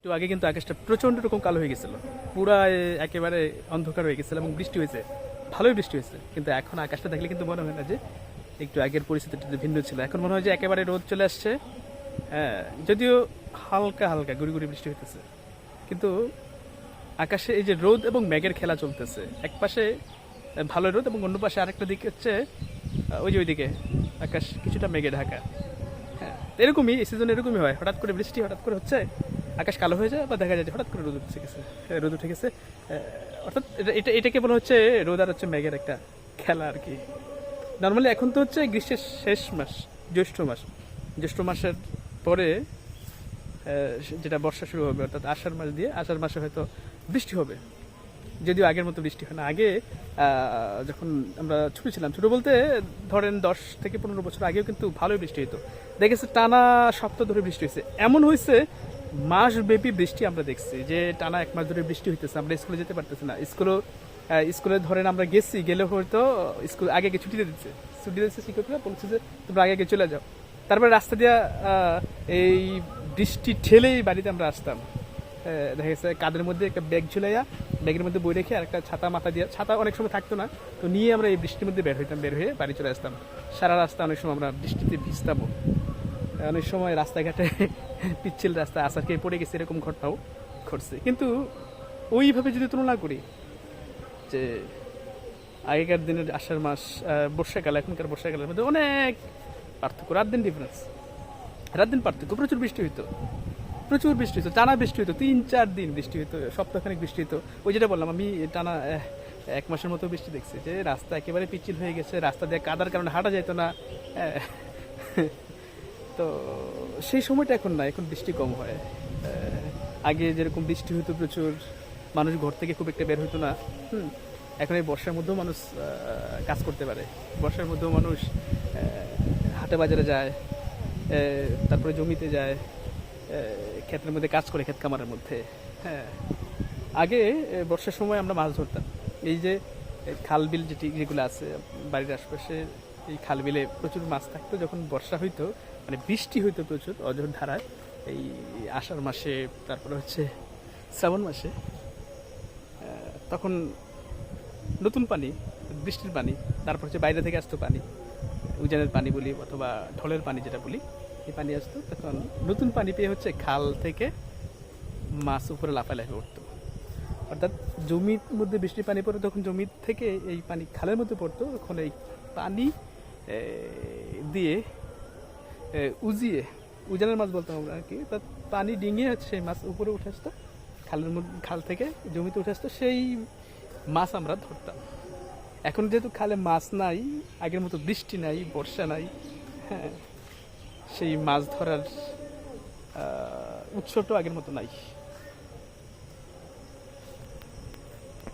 একটু আগে কিন্তু আকাশটা প্রচণ্ড রকম কালো হয়ে গেছিল। পুরা একেবারে অন্ধকার হয়ে গেছিল এবং বৃষ্টি হয়েছে। ভালোই বৃষ্টি হয়েছে। কিন্তু এখন আকাশটা দেখলে কিন্তু মনে হয় না যে একটু আগের পরিস্থিতিটা ভিন্ন ছিল। এখন মনে হয় যে একেবারে রোদ চলে আসছে। হ্যাঁ যদিও হালকা হালকা গুড়ি গুড়ি বৃষ্টি হইতেছে। কিন্তু আকাশে এই যে রোদ এবং মেঘের খেলা চলতেছে। এক পাশে ভালো রোদ এবং অন্য পাশে আরেকটা দিক হচ্ছে ওই যে ওইদিকে আকাশ কিছুটা মেঘে ঢাকা। হ্যাঁ এরকমই, এই সিজনে এরকমই হয়। হঠাৎ করে বৃষ্টি, হঠাৎ করে হচ্ছে। আকাশ কালো হয়ে যায় বা দেখা যায় যে হঠাৎ করে রোদ উঠে গেছে। রোদ উঠে গেছে। অর্থাৎ এটা- এটা, এটাকে বলা হচ্ছে রোদ আর হচ্ছে মেঘের একটা খেলা আর কি। নর্মালি এখন তো হচ্ছে গ্রীষ্মের শেষ মাস, জ্যৈষ্ঠ মাস। জ্যৈষ্ঠ মাসের পরে যেটা বর্ষা শুরু হবে, অর্থাৎ আষাঢ় মাস দিয়ে আষাঢ় মাসে হয়তো বৃষ্টি হবে। যদিও আগের মতো বৃষ্টি হয় না। আগে যখন আমরা ছোট ছিলাম, ছোট বলতে ধরেন দশ থেকে পনেরো বছর আগেও কিন্তু ভালোই বৃষ্টি হতো দেখেছে টানা সপ্তাহ ধরে বৃষ্টি হয়েছে এমন হয়েছে মাস ব্যাপী বৃষ্টি আমরা দেখছি যে টানা এক মাস ধরে বৃষ্টি হইতেছে আমরা স্কুলে যেতে পারতেছি না। স্কুলও আহ, স্কুলে ধরেন আমরা গেছি গেলে হয়তো স্কুল আগে আগে ছুটি দিয়ে দিচ্ছে ছুটি দিচ্ছে শিক্ষকরা বলছে যে তোমরা আগে আগে চলে যাও। তারপরে রাস্তা দিয়ে এই বৃষ্টি ঠেলেই বাড়িতে আমরা আসতাম। দেখা গেছে কাদের মধ্যে একটা ব্যাগ ঝুলাইয়া ব্যাগের মধ্যে বই রেখে আর একটা ছাতা মাথা দিয়ে ছাতা অনেক সময় থাকতো না তো নিয়ে আমরা এই বৃষ্টির মধ্যে বের হইতাম বের হয়ে বাড়ি চলে আসতাম। সারা রাস্তা অনেক সময় আমরা বৃষ্টিতে ভিজতামও। অনেক সময় রাস্তাঘাটে পিচ্ছিল রাস্তা আসার খেয়ে পড়ে গেছে, এরকম ঘটনাও ঘটছে। কিন্তু ওইভাবে যদি তুলনা করি, যে আগেকার দিনের আষাঢ় মাস বর্ষাকাল, এখনকার বর্ষাকালের মধ্যে অনেক পার্থক্য, রাত দিন ডিফারেন্স রাত দিন পার্থক্য, প্রচুর বৃষ্টি হইতো। প্রচুর বৃষ্টি হতো টানা বৃষ্টি হতো তিন, চার দিন বৃষ্টি হতো সপ্তাহখানেক বৃষ্টি হতো ওই যেটা বললাম, আমি টানা এক মাসের মতো বৃষ্টি দেখছি, যে রাস্তা একেবারে পিচ্ছিল হয়ে গেছে, রাস্তা দিয়ে কাদার কারণে হাঁটা যেত না তো সেই সময়টা এখন না, এখন বৃষ্টি কম হয়। আগে যেরকম বৃষ্টি হতো প্রচুর, মানুষ ঘর থেকে খুব একটা বের হতো না। হুম, এখন এই বর্ষার মধ্যেও মানুষ কাজ করতে পারে। বর্ষার মধ্যেও মানুষ হাটে বাজারে যায় তারপরে জমিতে যায় ক্ষেতের মধ্যে কাজ করে ক্ষেত কামারের মধ্যে। হ্যাঁ আগে বর্ষার সময় আমরা মাছ ধরতাম। এই যে খাল বিল যেটি, যেগুলো আছে, বাড়ির আশপাশে এই খাল বিলে প্রচুর মাছ থাকতো। যখন বর্ষা হইতো মানে বৃষ্টি হইতো প্রচুর অজর ধারায়, এই আষাঢ় মাসে, তারপরে হচ্ছে শ্রাবণ মাসে তখন নতুন পানি, বৃষ্টির পানি, তারপর হচ্ছে বাইরে থেকে আসতো পানি, উজানের পানি বলি অথবা ঢলের পানি যেটা বলি, এই পানি আসতো। তখন নতুন পানি পেয়ে হচ্ছে খাল থেকে মাছ উপরে লাফালাফি উঠতো। অর্থাৎ জমির মধ্যে বৃষ্টির পানি পড়ে, তখন জমির থেকে এই পানি খালের মধ্যে পড়তো। তখন এই পানি দিয়ে উজিয়ে উজানের মাছ বলতাম আমরা আর কি। তা পানি ডিঙিয়ে হচ্ছে সেই মাছ উপরে উঠে আসতো, খালের মধ্যে, খাল থেকে জমিতে উঠে আসতো, সেই মাছ আমরা ধরতাম। এখন যেহেতু খালে মাছ নাই, আগের মতো বৃষ্টি নাই, বর্ষা নাই হ্যাঁ সেই মাছ ধরার উৎসটাও আগের মতো নাই।